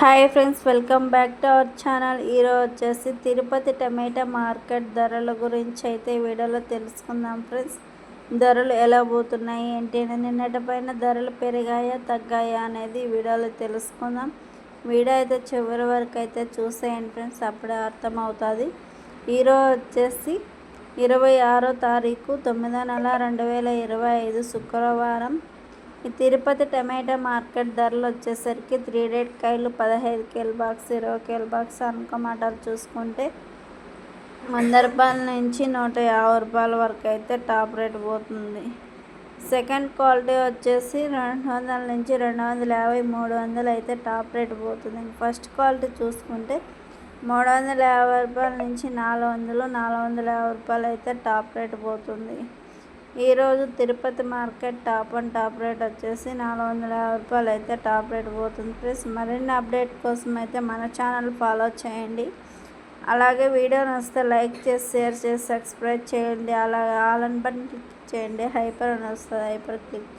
Hi friends welcome back to our channel. ఈరోజు వచ్చేసి తిరుపతి టమాటా market ధరల గురించి అయితే వీడియోలో తెలుసుకుందాం ఫ్రెండ్స్. ధరలు ఎలా పోతున్నాయి ఏంటి నిన్నటి పైన ధరలు పెరిగాయా తగ్గాయా అనేది వీడియోలో తెలుసుకుందాం. వీడియో అయితే చివరి వరకు అయితే చూసేయండి ఫ్రెండ్స్ అప్పుడే అర్థమవుతుంది. ఈరోజు వచ్చేసి ఇరవై ఆరో తారీఖు తొమ్మిదో నెల రెండు వేల ఇరవై ఐదు శుక్రవారం. ఈ తిరుపతి టమాటా మార్కెట్ ధరలు వచ్చేసరికి త్రీ రేట్ కాయలు పదహైదు కేల్ బాక్స్ ఇరవై కేల్ బాక్స్ అనుకోమాటలు చూసుకుంటే వంద రూపాయల నుంచి నూట యాభై రూపాయల వరకు అయితే టాప్ రేట్ పోతుంది. సెకండ్ క్వాలిటీ వచ్చేసి రెండు వందల నుంచి రెండు వందల యాభై మూడు వందలు అయితే టాప్ రేట్ పోతుంది. ఫస్ట్ క్వాలిటీ చూసుకుంటే మూడు వందల యాభై రూపాయల నుంచి నాలుగు వందలు నాలుగు వందల యాభై రూపాయలు అయితే టాప్ రేట్ పోతుంది. ఈరోజు Tirupati market top and top rate వచ్చేసి నాలుగు వందల యాభై రూపాయలు అయితే టాప్ రేట్ పోతుంది ప్లస్ మరిన్ని అప్డేట్ కోసం అయితే మన ఛానల్ ఫాలో చేయండి. అలాగే వీడియో నచ్చితే లైక్ చేసి షేర్ చేసి సబ్స్క్రైబ్ చేయండి. అలాగే ఆల్ అని బటన్ క్లిక్ చేయండి. హైపర్ అని వస్తుంది. Hyper click